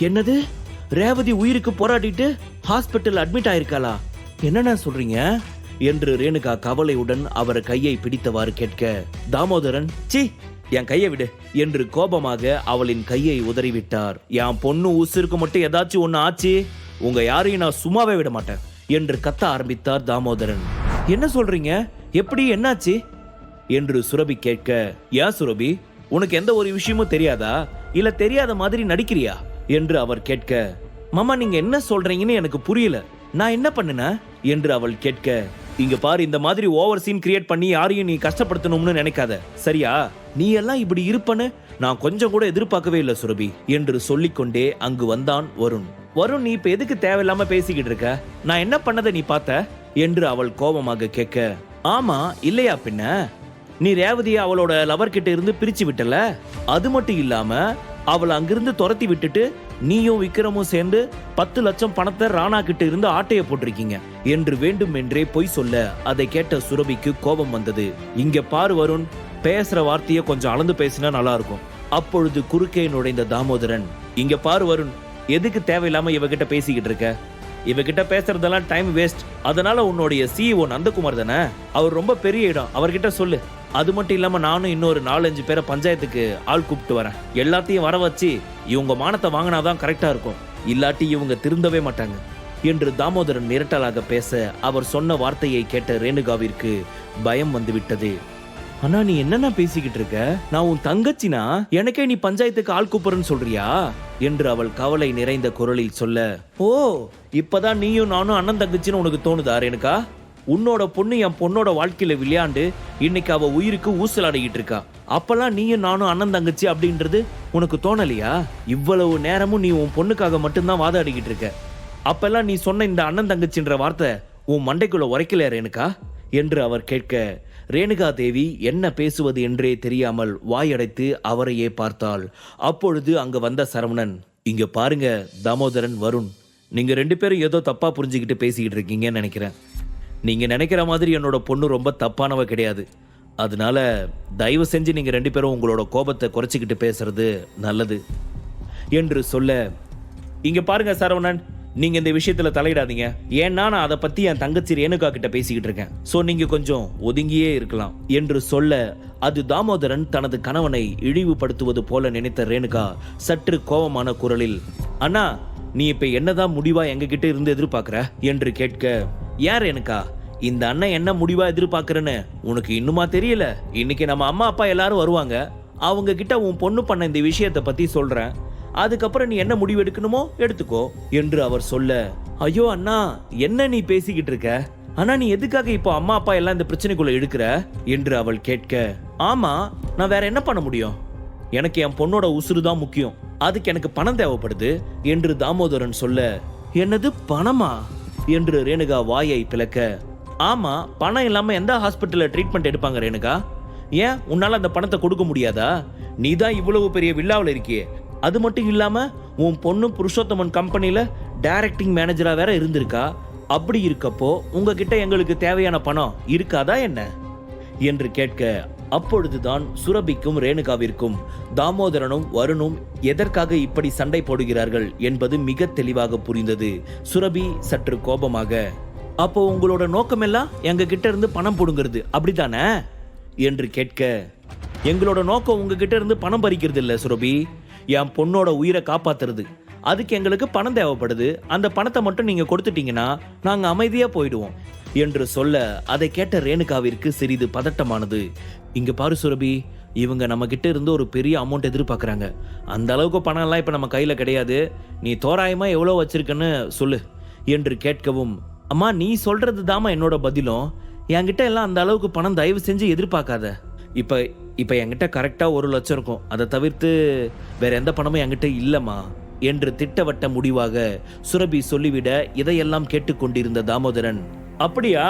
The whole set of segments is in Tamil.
என்னது? ரேவதி உயிருக்கு போராடிட்டு ஹாஸ்பிட்டல் அட்மிட் ஆயிருக்காளா? என்னென்ன சொல்றீங்க? என்று ரேணுகா கவலையுடன் அவர் கையை பிடித்தவாறு கேட்க தாமோதரன் சி என் கையை விடு என்று கோபமாக அவளின் கையை உதறிவிட்டார். என் பொண்ணு உசுருக்கு மட்டும் ஏதாச்சும் ஒண்ணு ஆச்சு உங்க யாரையும் நான் சும்மாவே விட மாட்டேன் என்று கத்த ஆரம்பித்தார் தாமோதரன். என்ன சொல்றீங்க? எப்படி என்னாச்சு? என்று சுரபி கேட்க ஏன் சுரபி உனக்கு எந்த ஒரு விஷயமும் தெரியாதா? இல்ல தெரியாத மாதிரி நடிக்கிறியா? என்று அவர் கேட்க மாமா நீங்க என்ன சொல்றீங்கன்னு எனக்கு புரியல. நான் என்ன பண்ணுன? என்று அவள் கேட்க இங்க பாரு இந்த மாதிரி ஓவர் சீன் கிரியேட் பண்ணி யாரையும் நீ கஷ்டப்படுத்தணும்னு நினைக்காத. சரியா? நீ எல்லாம் இப்படி இருப்பன்னு நான் கொஞ்சம் கூட எதிர்பார்க்கவே இல்லை சுரபி என்று சொல்லிக்கொண்டே அங்கு வந்தான் வருண். வருண் நீ இப்ப எதுக்கு தேவையில்லாம பேசிக்கிட்டு இருக்க? நான் என்ன பண்ணதை நீ பார்த்த? என்று அவள் கோபமாக கேட்க ஆமா இல்லையா பின்ன? நீ ரேவதியை அவளோட லவர் கிட்ட இருந்து பிரிச்சு விட்டல? அது மட்டும் இல்லாம அவளை அங்கிருந்து துரத்தி விட்டுட்டு நீயும் விக்ரமும் சேர்ந்து பத்து லட்சம் பணத்தை ராணா கிட்ட இருந்து ஆட்டைய போட்டிருக்கீங்க. என்று வேண்டும் என்றே பொய் சொல்ல அதை கேட்ட சுரபிக்கு கோபம் வந்தது. இங்க பாரு வருண் பேசுற வார்த்தையை கொஞ்சம் அளந்து பேசினா நல்லா இருக்கும் அப்பொழுது குறுக்கே நுழைந்த தாமோதரன் இங்க பாரு வருண் எதுக்கு தேவையில்லாம இவகிட்ட பேசிக்கிட்டு இருக்க? இவகிட்ட பேசுறதெல்லாம் டைம் வேஸ்ட் அதனால உன்னுடைய சிஇஓ நந்தகுமார் தானே அவர் ரொம்ப பெரிய இடம். அவர்கிட்ட சொல்லு. அது மட்டும் இல்லாம நானும் இன்னொரு நாலஞ்சு பேரை பஞ்சாயத்துக்கு ஆள் கூப்பிட்டு வரேன். எல்லாத்தையும் வர வச்சு இவங்க மானத்தை வாங்கினாதான் கரெக்டா இருக்கும். இல்லாட்டி இவங்க திருந்தவே மாட்டாங்க. என்று தாமோதரன் மிரட்டலாக பேச அவர் சொன்ன வார்த்தையை கேட்ட ரேணுகாவிற்கு பயம் வந்துவிட்டது. அண்ணா நீ என்னென்ன பேசிக்கிட்டு இருக்க? நான் உன் தங்கச்சினா எனக்கே நீ பஞ்சாயத்துக்கு ஆள் கூப்பிடுறன்னு சொல்றியா? என்று அவள் கவலை நிறைந்த குரலில் சொல்ல ஓ இப்பதான் நீயும் நானும் அண்ணன் தங்கச்சின்னு உனக்கு தோணுதா எனக்கா உன்னோட பொண்ணு என் பொண்ணோட வாழ்க்கையில விளையாண்டு இன்னைக்கு அவ உயிருக்கு ஊசலாடிக்கிட்டு இருக்கா. அப்பெல்லாம் நீயும் நானும் அண்ணன் தங்கச்சி அப்படின்றது உனக்கு தோணலையா? இவ்வளவு நேரமும் நீ உன் பொண்ணுக்காக மட்டும்தான் வாதாடிக்கிட்டு இருக்க. அப்பெல்லாம் நீ சொன்ன இந்த அண்ணன் தங்கச்சின்ற வார்த்தை உன் மண்டைக்குள்ள உரைக்கலையா எனக்கா என்று அவர் கேட்க ரேணுகா தேவி என்ன பேசுவது என்றே தெரியாமல் வாயடைத்து அவரையே பார்த்தாள். அப்பொழுது அங்கு வந்த சரவணன் இங்க பாருங்க தாமோதரன் வருண். நீங்க ரெண்டு பேரும் ஏதோ தப்பா புரிஞ்சுக்கிட்டு பேசிக்கிட்டு இருக்கீங்கன்னு நினைக்கிறேன். நீங்க நினைக்கிற மாதிரி என்னோட பொண்ணு ரொம்ப தப்பானவ கிடையாது. அதனால தயவு செஞ்சு நீங்க ரெண்டு பேரும் உங்களோட கோபத்தை குறைச்சிக்கிட்டு பேசுறது நல்லது. என்று சொல்ல இங்க பாருங்க சரவணன் நீங்க இந்த விஷயத்துல தலையிடாதீங்க. ஏன்னா நான் அதை பத்தி என் தங்கச்சி ரேணுகா கிட்ட பேசிக்கிட்டு இருக்கேன். சோ நீங்க கொஞ்சம் ஒதுங்கியே இருக்கலாம் என்று சொல்ல அது தாமோதரன் தனது கணவனை இழிவுபடுத்துவது போல நினைத்த ரேணுகா சற்று கோபமான குரலில் அண்ணா நீ இப்ப என்னதான் முடிவா எங்க கிட்ட இருந்து எதிர்பார்க்குற? என்று கேட்க யார் எனக்கா இந்த அண்ணன் என்ன முடிவா எதிர்பார்க்கறன்னு உனக்கு இன்னுமா தெரியல? இன்னைக்கு நம்ம அம்மா அப்பா எல்லாரும் வருவாங்க. அவங்க கிட்ட உன் பொண்ணு பண்ண இந்த விஷயத்தை பத்தி சொல்றேன். அதுக்கப்புறம் நீ என்ன முடிவு எடுக்கணுமோ எடுத்துக்கோ என்று அவர் சொல்ல ஐயோ அண்ணா என்ன நீ பேசிக்கிட்டு இருக்க? ஆனா நீ எதுக்காக இப்போ அம்மா அப்பா எல்லாம் இந்த பிரச்சனைக்குள்ள எடுக்கிற? என்று அவள் கேட்க ஆமா நான் வேற என்ன பண்ண முடியும்? எனக்கு என் பொண்ணோட உசுறு தான் முக்கியம். அதுக்கு எனக்கு பணம் தேவைப்படுது என்று தாமோதரன் சொல்ல என்னது பணமா? என்று ரேணுகா வாயை பிளக்க ஆமா பணம் இல்லாம எந்த ஹாஸ்பிட்டல்ல ட்ரீட்மெண்ட் எடுப்பாங்க ரேணுகா? ஏன்? உன்னால அந்த பணத்தை கொடுக்க முடியாதா? நீ தான் இவ்வளவு பெரிய வில்லாவில் இருக்கியே. அது மட்டும் இல்லாமல் உன் பொண்ணு புருஷோத்தமன் கம்பெனியில் டைரக்டிங் மேனேஜராக வேற இருந்திருக்கா? அப்படி இருக்கப்போ உங்ககிட்ட எங்களுக்கு தேவையான பணம் இருக்காதா என்ன? என்று கேட்க அப்பொழுதுதான் சுரபிக்கும் ரேணுகாவிற்கும் தாமோதரனும் வருணும் எதற்காக இப்படி சண்டை போடுகிறார்கள் என்பது மிக தெளிவாக புரிந்தது. சுரபி சற்று கோபமாக அப்போ உங்களோட நோக்கமெல்லாம் எங்க கிட்ட இருந்து பணம் புடுங்கிறது அப்படித்தானே? என்று கேட்க எங்களோட நோக்கம் உங்ககிட்ட இருந்து பணம் பறிக்கிறது இல்ல சுரபி. என் பொண்ணோட உயிரை காப்பாத்துறது. அதுக்கு எங்களுக்கு பணம் தேவைப்படுது. அந்த பணத்தை மட்டும் நீங்க கொடுத்துட்டீங்கன்னா நாங்க அமைதியா போயிடுவோம். என்று சொல்ல அதை கேட்ட ரேணுகாவிற்கு சிறிது பதட்டமானது. இங்க பாரு சுரபி இவங்க நம்ம கிட்ட இருந்து ஒரு பெரிய அமௌண்ட் எதிர்பார்க்குறாங்க. அந்த அளவுக்கு பணம் எல்லாம் இப்ப நம்ம கையில கிடையாது. நீ தோராயமா எவ்வளோ வச்சிருக்கன்னு சொல்லு என்று கேட்கவும் அம்மா நீ சொல்றது தாமா என்னோட பதிலும். என்கிட்ட எல்லாம் அந்த அளவுக்கு பணம் தயவு செஞ்சு எதிர்பார்க்காத. இப்போ இப்போ என்கிட்ட கரெக்டாக ஒரு லட்சம் இருக்கும். அதை தவிர்த்து வேற எந்த பணமும் என்கிட்ட இல்லைம்மா என்று திட்டவட்ட முடிவாக சுரபி சொல்லிவிட இதையெல்லாம் கேட்டுக்கொண்டிருந்த தாமோதரன் அப்படியா?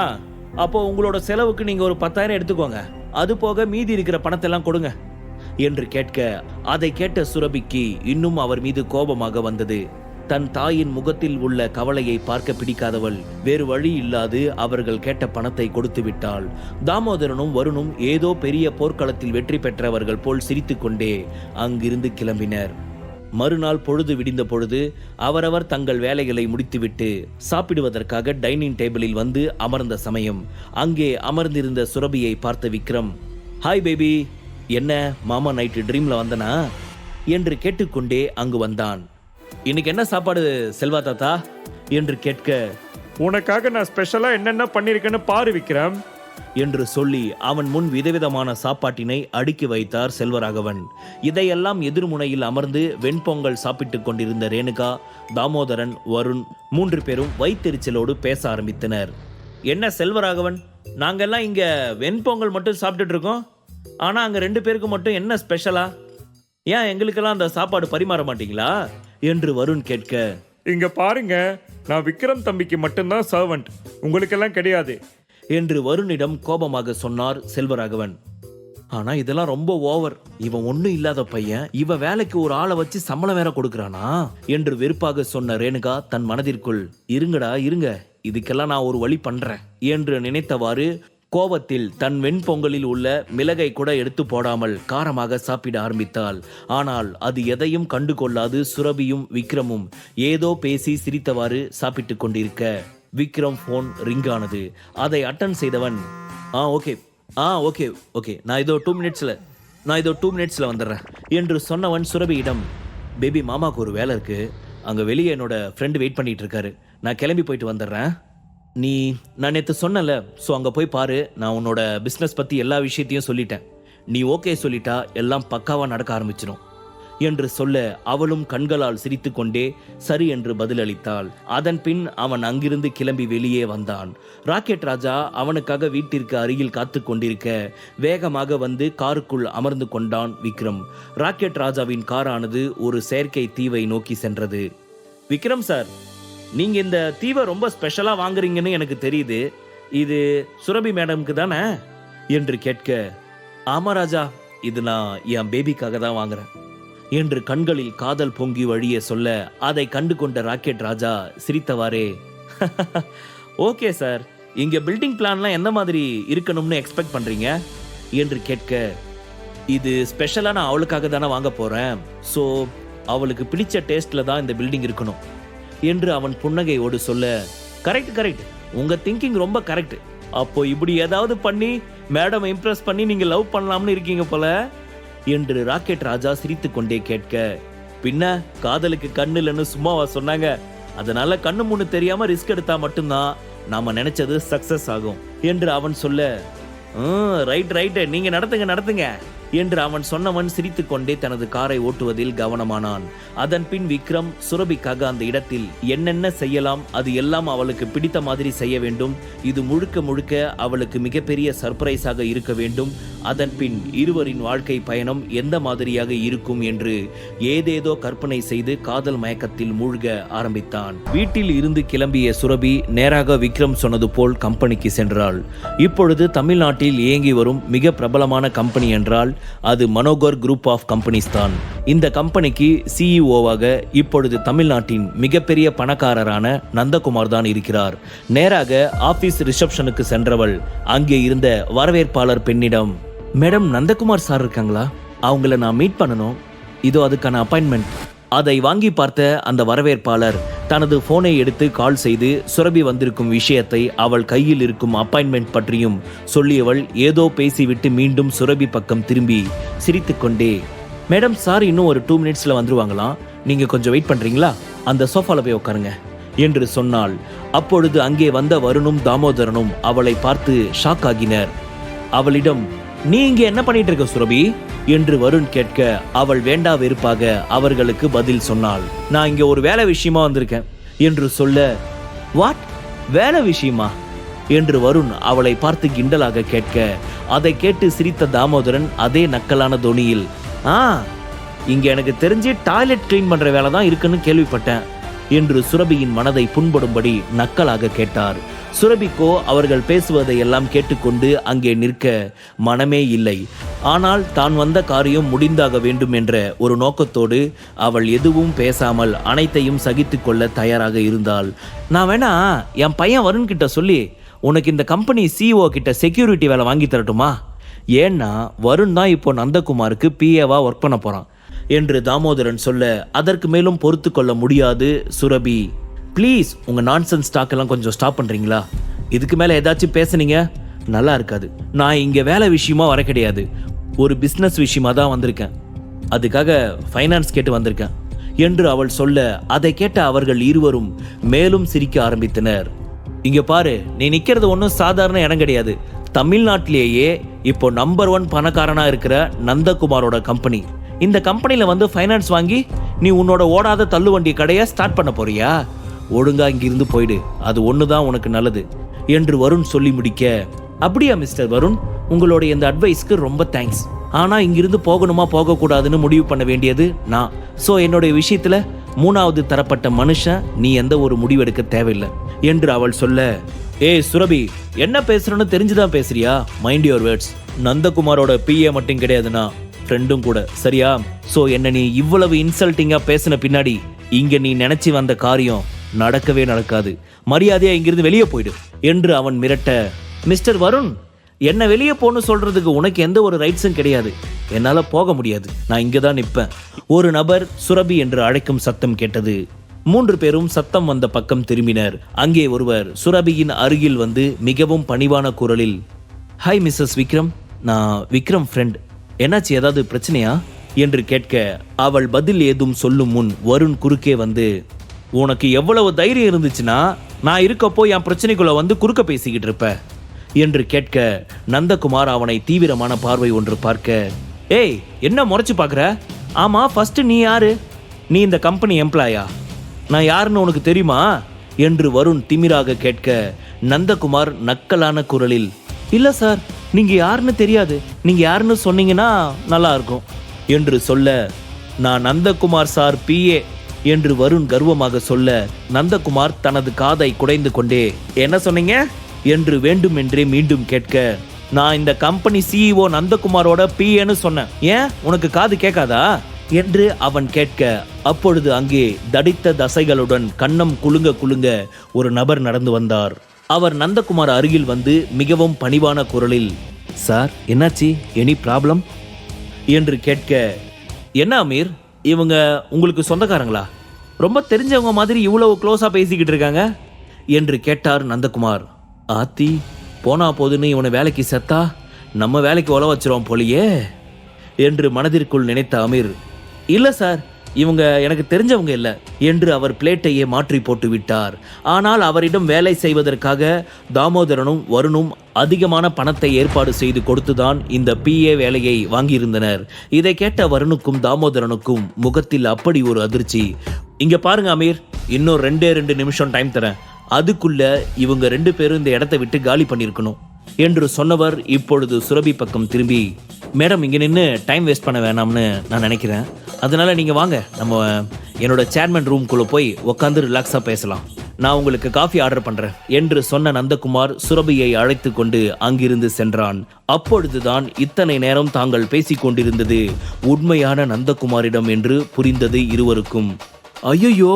அப்போ உங்களோட செலவுக்கு நீங்க ஒரு பத்தாயிரம் எடுத்துக்கோங்க. அது போக மீதி இருக்கிற பணத்தை எல்லாம் கொடுங்க என்று கேட்க அதை கேட்ட சுரபிக்கு இன்னும் அவர் மீது கோபமாக வந்தது. தன் தாயின் முகத்தில் உள்ள கவலையை பார்க்க பிடிக்காதவள் வேறு வழி இல்லாது அவர்கள் கேட்ட பணத்தை கொடுத்து விட்டாள். தாமோதரனும் வருணும் ஏதோ பெரிய போர்க்களத்தில் வெற்றி பெற்றவர்கள் போல் சிரித்துக்கொண்டே அங்கிருந்து கிளம்பினர். மறுநாள் பொழுது விடிந்த பொழுது அவரவர் தங்கள் வேலைகளை முடித்துவிட்டு சாப்பிடுவதற்காக டைனிங் டேபிளில் வந்து அமர்ந்த சமயம். அங்கே அமர்ந்திருந்த சுரபியை பார்த்த விக்ரம் ஹாய் பேபி என்ன மாமா நைட்டு ட்ரீம்ல வந்தனா? என்று கேட்டுக்கொண்டே அங்கு வந்தான். இன்னைக்கு என்ன சாப்பாடு செல்வா தாத்தா? என்று கேட்க உனக்காக நான் ஸ்பெஷலா என்னென்ன பண்ணிருக்கேன்னு பாரு விக்ரம். என்று சொல்லி அவன் முன் விதவிதமான சாப்பாட்டினை அடுக்கி வைத்தார் செல்வராகவன். இதையெல்லாம் எதிர்முனையில் அமர்ந்து வெண்பொங்கல் சாப்பிட்டுக் கொண்டிருந்த ரேணுகா தாமோதரன் வருண் மூன்று பேரும் வைத்தெரிச்சலோடு பேச ஆரம்பித்தனர். என்ன செல்வராகவன்? நாங்கெல்லாம் இங்க வெண்பொங்கல் மட்டும் சாப்பிட்டுட்டு இருக்கோம். ஆனா அங்க ரெண்டு பேருக்கு மட்டும் என்ன ஸ்பெஷலா ஏன் எங்களுக்கெல்லாம் அந்த சாப்பாடு பரிமாற மாட்டீங்களா? என்று வருண் கேட்க இங்க பாருங்க நான் விக்ரம் தம்பிக்கு மட்டும்தான் சர்வன்ட் உங்களுக்கெல்லாம் கிடையாது. என்று வருணிடம் கோபமாக சொன்னார் செல்வராகவன். ஆனா இதெல்லாம் ரொம்ப ஓவர் இவன் ஒண்ணும் இல்லாத பையன். இவ வேலைக்கு ஒரு ஆளை வச்சு சம்பளம் வேற கொடுக்கறானா? என்று வெறுப்பாக சொன்ன ரேணுகா தன் மனதிற்குள் இருங்கடா இருங்க. இதுக்கெல்லாம் நான் ஒரு வழி பண்றேன். என்று நினைத்தவாறு கோபத்தில் தன் வெண்பொங்கலில் உள்ள மிளகை கூட எடுத்து போடாமல் காரமாக சாப்பிட ஆரம்பித்தாள். ஆனால் அது எதையும் கண்டு கொள்ளாது சுரபியும் விக்ரமும் ஏதோ பேசி சிரித்தவாறு சாப்பிட்டு கொண்டிருக்க. விக்ரம் ஃபோன் ரிங் ஆனது அதை அட்டன் செய்தவன் ah okay ah okay okay நான் இதோ டூ மினிட்ஸில் நான் இதோ டூ மினிட்ஸில் வந்துடுறேன் என்று சொன்னவன் சுரபியிடம் பேபி மாமாவுக்கு ஒரு வேலை இருக்குது அங்கே வெளியே என்னோட ஃப்ரெண்டு வெயிட் பண்ணிகிட்டு இருக்காரு. நான் கிளம்பி போயிட்டு வந்துடுறேன். நீ நான் நேற்று சொன்னல ஸோ அங்கே போய் பாரு நான் உன்னோட பிஸ்னஸ் பற்றி எல்லா விஷயத்தையும் சொல்லிட்டேன். நீ ஓகே சொல்லிட்டா எல்லாம் பக்காவாக நடக்க ஆரம்பிச்சிடும் என்று சொல்ல அவளும் கண்களால் சிரித்துக்கொண்டே சரி என்று பதிலளித்தாள். அதன் பின் அவன் அங்கிருந்து கிளம்பி வெளியே வந்தான். ராக்கெட் ராஜா அவனுக்காக வீட்டிற்கு அருகில் காத்து கொண்டிருக்க வேகமாக வந்து காருக்குள் அமர்ந்து கொண்டான் விக்ரம். ராக்கெட் ராஜாவின் காரானது ஒரு செயற்கை தீவை நோக்கி சென்றது. விக்ரம் சார் நீங்க இந்த தீவை ரொம்ப ஸ்பெஷலா வாங்குறீங்கன்னு எனக்கு தெரியுது. இது சுரபி மேடம்க்கு தானே? என்று கேட்க ஆமா ராஜா இது நான் என் பேபிக்காக தான் வாங்குறேன். என்று கண்களில் காதல் பொங்கி வழிய சொல்ல அதை கண்டு கொண்ட ராக்கெட் ராஜா சிரித்தவாறே ஓகே சார் இங்க பில்டிங் பிளான்லாம் எந்த மாதிரி இருக்கணும்னு எக்ஸ்பெக்ட் பண்றீங்க? என்று கேட்க இது ஸ்பெஷலா நான் அவளுக்காக தானே வாங்க போறேன். ஸோ அவளுக்கு பிடிச்ச டேஸ்ட்ல தான் இந்த பில்டிங் இருக்கணும். என்று அவன் புன்னகையோடு சொல்ல கரெக்ட் கரெக்ட் உங்க திங்கிங் ரொம்ப கரெக்ட் அப்போ இப்படி ஏதாவது பண்ணி மேடம் இம்ப்ரெஸ் பண்ணி நீங்க லவ் பண்ணலாம்னு இருக்கீங்க போல? என்று ராக்கெட் ராஜா சிரித்துக்கொண்டே கேட்க பின்ன காதலுக்கு கண்ணு இல்லைன்னு சும்மாவா சொன்னாங்க? அதனால கண்ணு முன்னு தெரியாம ரிஸ்க் எடுத்தா மட்டும்தான் நாம நினைச்சது சக்சஸ் ஆகும். என்று அவன் சொல்ல ரைட் ரைட்டு நீங்க நடத்துங்க நடத்துங்க. என்று அவன் சொன்னவன் சிரித்துக்கொண்டே தனது காரை ஓட்டுவதில் கவனமானான். அதன் பின் விக்ரம் சுரபிக்காக அந்த இடத்தில் என்னென்ன செய்யலாம்? அது எல்லாம் அவளுக்கு பிடித்த மாதிரி செய்ய வேண்டும். இது முழுக்க முழுக்க அவளுக்கு மிகப்பெரிய சர்ப்ரைஸாக இருக்க வேண்டும். அதன் பின் இருவரின் வாழ்க்கை பயணம் எந்த மாதிரியாக இருக்கும்? என்று ஏதேதோ கற்பனை செய்து காதல் மயக்கத்தில் மூழ்க ஆரம்பித்தான். வீட்டில் இருந்து கிளம்பிய சுரபி நேராக விக்ரம் சொன்னது போல் கம்பெனிக்கு சென்றாள். இப்பொழுது தமிழ்நாட்டில் இயங்கி வரும் மிக பிரபலமான கம்பெனி என்றால் அது மனோகர் குரூப் ஆஃப் கம்பெனிஸ் தான். இந்த கம்பெனிக்கு சிஇஓவாக இப்பொழுது தமிழ்நாட்டின் மிகப்பெரிய பணக்காரரான நந்தகுமார் தான் இருக்கிறார். நேராக ஆபீஸ் ரிசப்ஷனுக்கு சென்றவள் அங்கே இருந்த வரவேற்பாளர் பெண்ணிடம் மேடம் நந்தகுமார் சார் இருக்காங்களா? அவங்கள நான் மீட் பண்ணணும். இதோ அதுக்கான அப்பாயின்மெண்ட் அதை வாங்கி பார்த்த அந்த வரவேற்பாளர் தனது போனை எடுத்து கால் செய்து சுரபி வந்திருக்கும் விஷயத்தை அவள் கையில் இருக்கும் அப்பாயின்மெண்ட் பற்றியும் சொல்லியவள் ஏதோ பேசிவிட்டு மீண்டும் சுரபி பக்கம் திரும்பி சிரித்துக்கொண்டே மேடம் சார் இன்னும் ஒரு டூ மினிட்ஸ்ல வந்துருவாங்களாம் நீங்க கொஞ்சம் வெயிட் பண்றீங்களா? அந்த சோஃபால போய் உட்காருங்க என்று சொன்னாள். அப்பொழுது அங்கே வந்த வருணும் தாமோதரனும் அவளை பார்த்து ஷாக் ஆகினர். அவளிடம் நீ இங்க என்ன பண்ணிட்டு இருக்க சுரபி? என்று வருண் கேட்க அவள் வேண்டா வெறுப்பாக அவர்களுக்கு பதில் சொன்னாள். நான் இங்க ஒரு வேலை விஷயமா வந்திருக்கேன் என்று சொல்ல வாட் வேலை விஷயமா? என்று வருண் அவளை பார்த்து கிண்டலாக கேட்க அதை கேட்டு சிரித்த தாமோதரன் அதே நக்கலான தொனியில் ஆ இங்க எனக்கு தெரிஞ்சு டாய்லெட் க்ளீன் பண்ற வேலை தான் இருக்குன்னு கேள்விப்பட்டேன் என்று சுரபியின் மனதை புண்படும்படி நக்கலாக கேட்டார். சுரபிக்கோ அவர்கள் பேசுவதை எல்லாம் கேட்டுக்கொண்டு அங்கே நிற்க மனமே இல்லை. ஆனால் தான் வந்த காரியம் முடிந்தாக வேண்டும் என்ற ஒரு நோக்கத்தோடு அவள் எதுவும் பேசாமல் அனைத்தையும் சகித்து கொள்ள தயாராக இருந்தாள். நான் வேணா என் பையன் வருண் கிட்ட சொல்லி உனக்கு இந்த கம்பெனி சிஇஓ கிட்ட செக்யூரிட்டி வேலை வாங்கி தரட்டுமா? ஏன்னா வருண் தான் இப்போ நந்தகுமாருக்கு பிஏவா ஒர்க் பண்ண போறான். என்று தாமோதரன் சொல்ல அதற்கு மேலும் பொறுத்து கொள்ள முடியாது சுரபி. ப்ளீஸ் உங்கள் நான்சென்ஸ் ஸ்டாக்கெல்லாம் கொஞ்சம் ஸ்டாப் பண்ணுறீங்களா இதுக்கு மேலே ஏதாச்சும் பேசுனீங்க? நல்லா இருக்காது. நான் இங்கே வேலை விஷயமா வர கிடையாது. ஒரு பிஸ்னஸ் விஷயமா தான் வந்திருக்கேன். அதுக்காக ஃபைனான்ஸ் கேட்டு வந்திருக்கேன். என்று அவள் சொல்ல அதை கேட்ட அவர்கள் இருவரும் மேலும் சிரிக்க ஆரம்பித்தனர். இங்க பாரு நீ நிக்கிறது ஒன்றும் சாதாரண இடம் கிடையாது. தமிழ்நாட்டிலேயே இப்போ நம்பர் ஒன் பணக்காரனா இருக்கிற நந்தகுமாரோட கம்பெனி இந்த கம்பெனியில் வந்து ஃபைனான்ஸ் வாங்கி நீ உன்னோட ஓடாத தள்ளுவண்டி கடையை ஸ்டார்ட் பண்ண போறியா? ஒழுங்கா இங்கிருந்து போயிடு. அது ஒன்று தான் உனக்கு நல்லது. என்று வருண் சொல்லி முடிக்க அப்படியா மிஸ்டர் வருண். உங்களுடைய இந்த அட்வைஸ்க்கு ரொம்ப தேங்க்ஸ் ஆனா இங்கிருந்து போகணுமா போகக்கூடாதுன்னு முடிவு பண்ண வேண்டியது நான். ஸோ என்னுடைய விஷயத்துல மூணாவது தரப்பட்ட மனுஷன் நீ எந்த ஒரு முடிவெடுக்க தேவையில்லை. என்று அவள் சொல்ல ஏய் சுரபி என்ன பேசுறேன்னு தெரிஞ்சுதான் பேசுறியா? மைண்ட் யுவர் வேர்ட்ஸ் நந்தகுமாரோட பிஏ மட்டும் கிடையாதுண்ணா. ஃப்ரெண்டும் கூட. சரியா? சோ என்ன நீ இவ்வளவு இன்சல்ட்டிங்கா பேசின பின்னாடி இங்க நீ நினைச்சு வந்த காரியம் நடக்கவே நடக்காது. மரியாதையா இங்கிருந்து வெளியே போயிடு என்று அவன் மிரட்ட மிஸ்டர் வருண் என்னை வெளியே போன்னு சொல்றதுக்கு உனக்கு எந்த ஒரு ரைட்ஸும் கிடையாது. என்னால் போக முடியாது. நான் இங்கே தான் நிற்பேன். ஒரு நபர் சுரபி என்று அழைக்கும் சத்தம் கேட்டது. மூன்று பேரும் சத்தம் வந்த பக்கம் திரும்பினர். அங்கே ஒருவர் சுரபியின் அருகில் வந்து மிகவும் பணிவான குரலில் ஹாய் மிஸ்ஸஸ் விக்ரம் நான் விக்ரம் ஃப்ரெண்ட் என்னாச்சு ஏதாவது பிரச்சனையா? என்று கேட்க அவள் பதில் ஏதும் சொல்லும் முன் வருண் குறுக்கே வந்து உனக்கு எவ்வளவு தைரியம் இருந்துச்சுன்னா நான் இருக்கப்போ என் பிரச்சனைக்குள்ள வந்து குறுக்க பேசிக்கிட்டு இருப்ப என்று கேட்க நந்தகுமார் அவனை தீவிரமான பார்வை ஒன்று பார்க்க ஏய் என்ன முறைச்சு பார்க்குற? ஆமா ஃபர்ஸ்ட் நீ யாரு? நீ இந்த கம்பெனி எம்ப்ளாயா நான் யாருன்னு உனக்கு தெரியுமா? என்று வருண் திமிராக கேட்க நந்தகுமார் நக்கலான குரலில் இல்ல சார் நீங்க யாருன்னு தெரியாது. நீங்க யாருன்னு சொன்னீங்கன்னா நல்லா இருக்கும். என்று சொல்ல நான் நந்தகுமார் சார் பிஏ என்று வருண் கர்வமாக சொல்ல நந்தகுமார் தனது காதை குடைந்து கொண்டே என்ன சொன்னீங்க? என்று வேண்டுமென்றே மீண்டும் கேட்க நான் இந்த கம்பெனி சிஇஓ நந்தகுமாரோட பிஏன்னு சொன்னேன். ஏன்? உனக்கு காது கேட்காதா? என்று அவன் கேட்க அப்பொழுது அங்கே தடித்த தசைகளுடன் கண்ணம் குலுங்க குலுங்க ஒரு நபர் நடந்து வந்தார். அவர் நந்தகுமார் அருகில் வந்து மிகவும் பணிவான குரலில் சார் என்னாச்சு? Any problem? என்று கேட்க என்ன அமீர்? இவங்க உங்களுக்கு சொந்தக்காரங்களா? ரொம்ப தெரிஞ்சவங்க மாதிரி இவ்வளவு க்ளோஸாக பேசிக்கிட்டு இருக்காங்க? என்று கேட்டார் நந்தகுமார். ஆத்தி போனா போதுன்னு இவனை வேலைக்கு செத்தா நம்ம வேலைக்கு உழ வச்சிரும் போலியே? என்று மனதிற்குள் நினைத்த அமீர் இல்லை சார் இவங்க எனக்கு தெரிஞ்சவங்க இல்லை என்று அவர் பிளேட்டையே மாற்றி போட்டு விட்டார் ஆனால் அவரிடம் வேலை செய்வதற்காக தாமோதரனும் வருணும் அதிகமான பணத்தை ஏற்பாடு செய்து கொடுத்துதான் இந்த பிஏ வேலையை வாங்கியிருந்தனர். இதை கேட்ட வருணுக்கும் தாமோதரனுக்கும் முகத்தில் அப்படி ஒரு அதிர்ச்சி. இங்க பாருங்க அமீர் இன்னும் ரெண்டே ரெண்டு நிமிஷம் டைம் தரேன். அதுக்குள்ள இவங்க ரெண்டு பேரும் இந்த இடத்தை விட்டு காலி பண்ணியிருக்கணும். என்று சொன்னவர் இப்பொழுது சுரபி பக்கம் திரும்பி மேடம் இங்கே நின்று டைம் வேஸ்ட் பண்ண வேணாம்னு நான் நினைக்கிறேன். அதனால் நீங்கள் வாங்க. நம்ம என்னோடய சேர்மன் ரூம்குள்ளே போய் உட்காந்து ரிலாக்ஸாக பேசலாம். நான் உங்களுக்கு காஃபி ஆர்டர் பண்ணுறேன் என்று சொன்ன நந்தகுமார் சுரபியை அழைத்து கொண்டு அங்கிருந்து சென்றான். அப்பொழுதுதான் இத்தனை நேரம் தாங்கள் பேசிக் கொண்டிருந்தது உண்மையான நந்தகுமாரிடம் என்று புரிந்தது இருவருக்கும். ஐயோ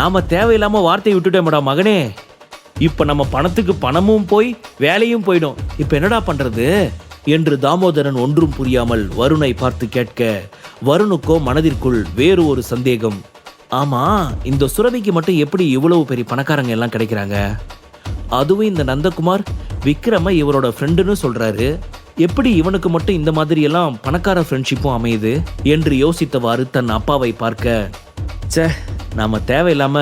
நாம தேவையில்லாம வார்த்தையை விட்டுட்டோம்டா மகனே. இப்ப நம்ம பணத்துக்கு பணமும் போய் வேலையும் போயிடும். இப்ப என்னடா பண்றது? என்று தாமோதரன் ஒன்றும் புரியாமல் வருணை பார்த்து கேட்க வருணுக்கோ மனதிற்குள் வேறு ஒரு சந்தேகம். ஆமா இந்த சுரபிக்கு மட்டும் எப்படி இவ்வளவு பெரிய பணக்காரங்க எல்லாம் கிடைக்கிறாங்க? அதுவும் இந்த நந்தகுமார் விக்ரம இவரோட ஃப்ரெண்டுன்னு சொல்றாரு. எப்படி இவனுக்கு மட்டும் இந்த மாதிரியெல்லாம் பணக்கார ஃப்ரெண்ட்ஷிப்பும் அமையுது? என்று யோசித்தவாறு தன் அப்பாவை பார்க்க சே நாம தேவையில்லாம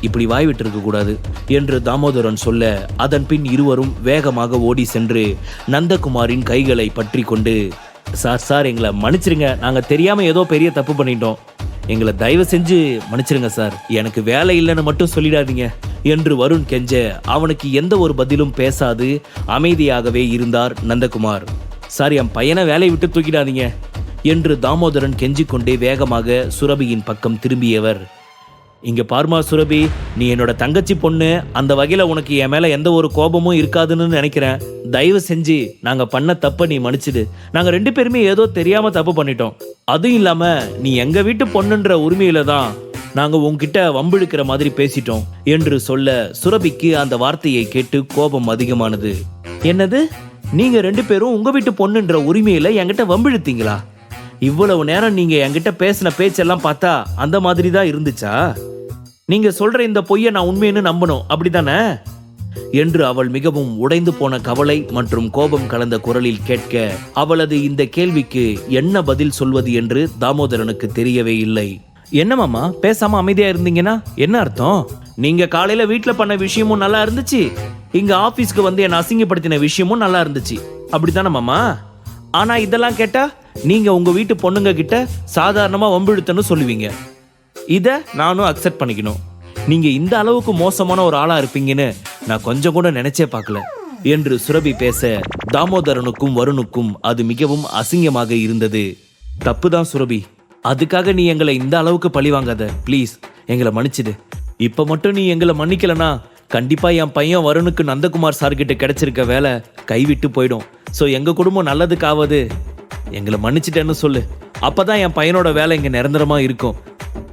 இப்படி வாய் விட்டுருக்க கூடாது என்று தாமோதரன் சொல்ல அதன் பின் இருவரும் வேகமாக ஓடி சென்று நந்தகுமாரின் கைகளை பற்றி கொண்டு சார் சார் எங்களை மன்னிச்சிருங்க. நாங்க தெரியாம ஏதோ பெரிய தப்பு பண்ணிட்டோம். எங்களை தயவு செஞ்சு மன்னிச்சிருங்க சார். எனக்கு வேலை இல்லைன்னு மட்டும் சொல்லிடாதீங்க. என்று வருண் கெஞ்ச அவனுக்கு எந்த ஒரு பதிலும் பேசாது அமைதியாகவே இருந்தார் நந்தகுமார். சார் என் பையனை வேலையை விட்டு தூக்கிடாதீங்க. என்று தாமோதரன் கெஞ்சிக்கொண்டே வேகமாக சுரபியின் பக்கம் திரும்பியவர். இங்க பார்மா சுரபி நீ என்னோட தங்கச்சி பொண்ணு அந்த வகையில உனக்கு என் மேல எந்த ஒரு கோபமும் இருக்காதுன்னு நினைக்கிறேன். தயவு செஞ்சு நாங்க பண்ண தப்ப நீ மன்னிச்சிடு. நாங்க ரெண்டு பேருமே ஏதோ தெரியாம தப்பு பண்ணிட்டோம். அதுவும் இல்லாம நீ எங்க வீட்டு பொண்ணுன்ற உரிமையில தான் நாங்க உன்கிட்ட வம்பிழுக்கிற மாதிரி பேசிட்டோம் என்று சொல்ல சுரபிக்கு அந்த வார்த்தையை கேட்டு கோபம் அதிகமானது. என்னது? நீங்க ரெண்டு பேரும் உங்க வீட்டு பொண்ணுன்ற உரிமையில என்கிட்ட வம்பிழுத்தீங்களா இவ்வளவு நேரம் நீங்க என்கிட்ட பேசின பேச்செல்லாம் பார்த்தா அந்த மாதிரி தான் இருந்துச்சா? நீங்க சொல்ற இந்த பொய்யை நான் உண்மைன்னு நம்பணும் அப்படிதானே? என்று அவள் மிகவும் உடைந்து போன கவலை மற்றும் கோபம் கலந்த குரலில் கேட்க அவளது இந்த கேள்விக்கு என்ன பதில் சொல்வது என்று தாமோதரனுக்கு தெரியவே இல்லை. என்ன மாமா பேசாம அமைதியா இருந்தீங்கன்னா என்ன அர்த்தம்? நீங்க காலையில வீட்டுல பண்ண விஷயமும் நல்லா இருந்துச்சு. இங்க ஆபீஸ்க்கு வந்து என்ன அசிங்கப்படுத்தின விஷயமும் நல்லா இருந்துச்சு. அப்படித்தானே மாமா? ஆனா இதெல்லாம் கேட்டா நீங்க உங்க வீட்டு பொண்ணுங்க கிட்ட சாதாரணமா வம்பிழுத்தன்னு சொல்லுவீங்க. இத நானும் அக்செப்ட் பண்ணிக்கணும். நீங்க இந்த அளவுக்கு மோசமான ஒரு ஆளா இருப்பீங்கன்னு நான் கொஞ்சம் கூட நினைச்சே பார்க்கல. என்று சுரபி பேச தாமோதரனுக்கும் வருணுக்கும் அது மிகவும் அசிங்கமாக இருந்தது. தப்புதான் சுரபி. அதுக்காக நீ எங்களை இந்த அளவுக்கு பழி வாங்காத. ப்ளீஸ் எங்களை மன்னிச்சிடு. இப்ப மட்டும் நீ எங்களை மன்னிக்கலனா கண்டிப்பா என் பையன் வருணுக்கு நந்தகுமார் சார்கிட்ட கிடைச்சிருக்க வேலை கைவிட்டு போயிடும். ஸோ எங்க குடும்பம் நல்லதுக்காவது எங்களை மன்னிச்சிட்டேன்னு சொல்லு. அப்பதான் என் பையனோட வேலை இங்க நிரந்தரமா இருக்கும்.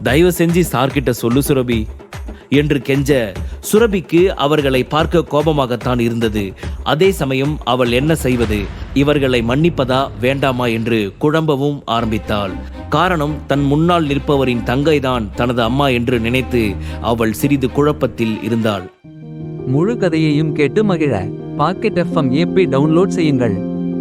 தயவு செஞ்சு சார்கிட்ட சொல்லு சுரபி. என்று கெஞ்ச சுரபிக்கு அவர்களை பார்க்க கோபமாகத்தான் இருந்தது. அதே சமயம் அவள் என்ன செய்வது? இவர்களை மன்னிப்பதா வேண்டாமா என்று குழம்பவும் ஆரம்பித்தாள். காரணம் தன் முன்னால் நிற்பவரின் தங்கைதான் தனது அம்மா என்று நினைத்து அவள் சிறிது குழப்பத்தில் இருந்தாள். முழு கதையையும் கேட்டு மகிழ. பாக்கெட் எஃப்எம் ஏபி டவுன்லோட் செய்யுங்கள்.